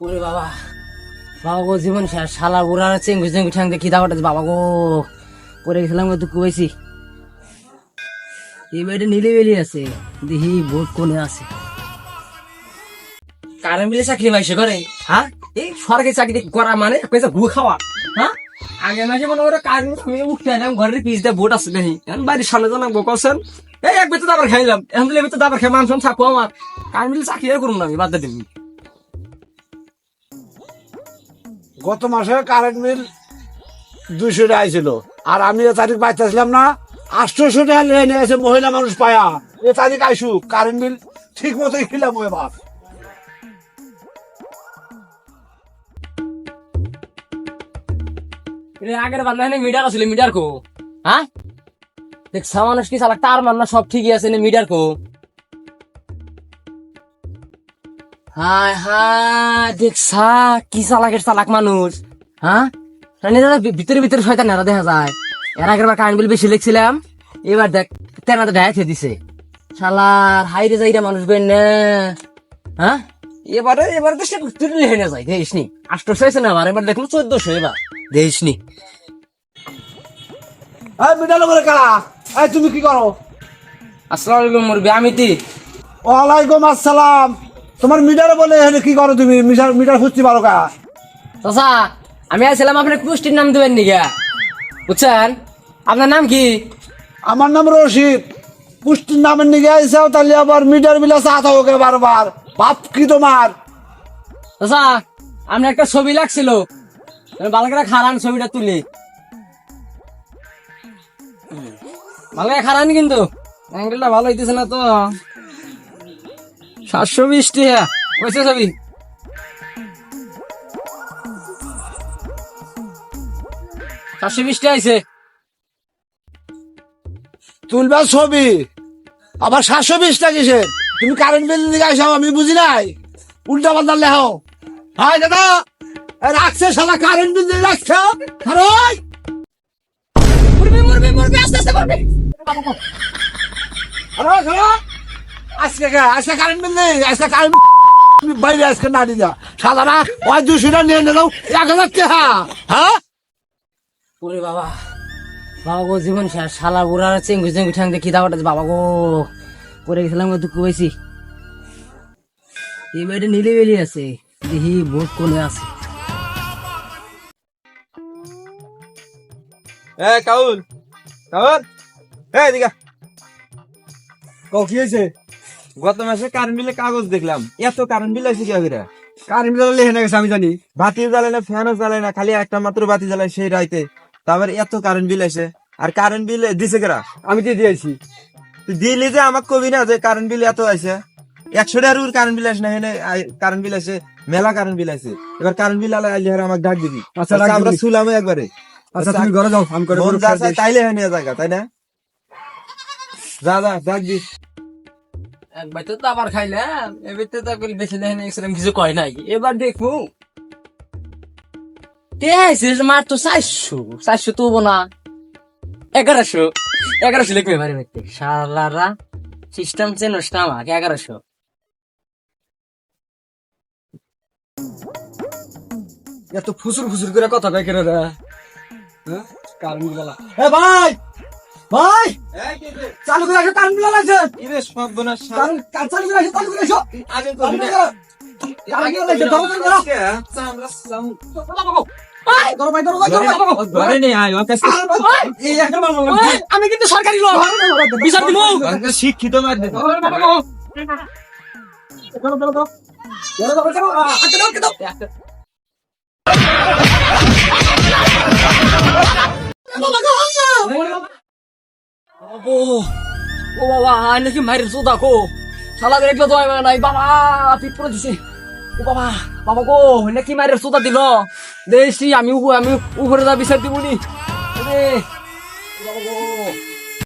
ওরে বাবা। বাবা গো, জীবন শালা চেঙ্গু ঠ্যাং দেখি বাবা গো। পরে গেছিলাম গো দুঃখ পাইছি। এই বাড়িটা নীলে বেলি আছে। দেখি বোট আছে। কারেন্ট বিলে চাকরি পাইছে করে হ্যাঁ? এই সরকারি চাকরি করা মানে? পয়সা ঘু খাওয়া। হ্যাঁ? আগে মাসে মনে করে কারেন্ট আমি উঠতে এলাম ঘরের পিস বোট আছে দেখি। এখন বাড়ির সামনে জানা বকছেন এই এক বেতে দাবার খাইলাম। এখন দিলে বেতে দাবার খাই মানুষ থাকব আমার। কারেন্ট বিলে চাকরি আর করুন না আমি, বাদ দিয়ে গত মাসে কারেন্ট বিল দুইশো টাকা ছিল। আর আমি এ তারিখ পাইতেছিলাম না, আটশোশো টাকা নিয়ে নিয়ে মহিলা মানুষ পায়া। এ তারিখ আইসু কারেন্ট বিল ঠিক মতোই খিলাম এর আগের বার না মিটার আছিল, মিটার কো? হ্যাঁ? দেখ মানুষ কি চালাক, তার মান না সব ঠিকই আছে মিটার কো? হায় হায় দেখছা কি চালাকের চালাক মানুষ হ্যাঁ রানি দাদা ভিতরে ভিতরে শয়তান নেড়া দেখা যায়। এর আগের বার কারেন্ট বিল বেশি লিখছিলাম এবার দেখ তেনাতে ডায়া খেয়ে দিছে। শালার হাইরে যাইরা মানুষ বেন না হ্যাঁ এবারে এবারে তো সে তুই লেহে না যায় দেখিস নি। আষ্টশো হয়েছে না এবার এবার দেখল চোদ্দশো এবার দেখিস নি। এই করে কারা? এই তুমি কি করো? আসসালামু আলাইকুম মুরবি আমি তি। ওয়ালাইকুম আসসালাম। তোমার মিটারে বলে এখানে কি করো তুমি? মিটার মিটার খুঁজতে পারো কা? চাচা আমি আসছিলাম আপনার কুষ্টির নাম দেবেন নিগা বুঝছেন? আপনার নাম কি? আমার নাম রশিদ। পুষ্টির নামের নিগে আইসাও তাহলে আবার মিটার বিলা চাত হোক বারবার। বাপ কি তোমার? চাচা আপনার একটা ছবি লাগছিল। ভালো করে খারান ছবিটা তুলি। ভালো করে খারান কিন্তু। অ্যাঙ্গেলটা ভালো হইতেছে না তো। সাতশো বিশ টাকা কইছে ছবি? সাতশো বিশ টাকা আইছে। তুলবার ছবি। আবার সাতশো বিশ কিসের তুমি কারেন্ট বিল দিকে আইসাও আমি বুঝি নাই। উল্টা পাল্টা লেহাও হাই দাদা রাখছে শালা কারেন্ট বিল দিয়ে রাখছে। খারোই মুরবি মুরবি মুরবি আস্তে আস্তে মুরবি। হ্যালো আজকে আজকে কারেন্ট বিল নেই। আজকে কারেন্ট বাইরে আজকে না দিয়া সাদারা ওই দুশো টাকা নিয়ে নিলাম এক হাজার টাকা। হ্যাঁ? ওরে বাবা। বাবা গো জীবন শেষ। শালা বুড়া চেঙ্গু চেঙ্গু ঠ্যাং দেখি দাওয়াটা বাবা গো? পরে গেছিলাম গো দুঃখ পাইছি। এই বাড়িটা নীলে বেলি আছে। দেখি বোট কোনে আছে। এ কাউল কাউল। এ দিকা কও কি হয়েছে? গত মাসে কারেন্ট বিলে কাগজ দেখলাম। এত কারেন্ট বিল আছে কি কারেন্ট বিল লেহে গেছে আমি জানি? বাতি জ্বালায় না ফ্যানও জ্বালায় না খালি একটা মাত্র বাতি জ্বালায় সেই রাইতে। তারপরে এত কারেন্ট বিল আছে আর কারেন্ট বিল দিছে কেরা? আমি দিয়ে দিয়েছি। দিলি যে আমাক কবি না যে কারেন্ট বিল এত আছে একশো টাকার কারেন্ট বিল আছে না হেনে কারেন্ট বিল আছে মেলা কারেন্ট বিল আছে এবার কারেন্ট বিল আলা আইলে আমাকে ডাক দিবি। আচ্ছা, ডাক আমরা। শুলামে একবারে। আচ্ছা তুমি ঘরে যাও আমি করে তাইলে হেনে জায়গা তাই না? যা যা ডাক দিস। একবার তো আবার খাইলাম, এবার তো তাকে বেশি কিছু কয় নাই। এবার দেখব। মার তো চারশো চারশো তো না। এগারোশো। এগারোশো লিখবে এবারে ব্যক্তি শালারা সিস্টেম আমাকে, এগারোশো। এত ফুসুর ফুসুর করে কথা কয় কেন রে? হ্যাঁ? Current bill? এ ভাই! ভাই! চালু করে আসো আছে। চালু করে আসো চালু করে আসো আগে আমি কিন্তু সরকারি লোক। বিচার দিব। শিক্ষিত ও ও বাবা আই নাকি মাইরে চোদা কো শালা বের একলা দোয়া নাই। বাবা পিট পড়ে দিছে। ও বাবা বাবা গো, নাকি মাইরে চোদা দিল? দেশি আমি আমি উপরে যা বিচার গো।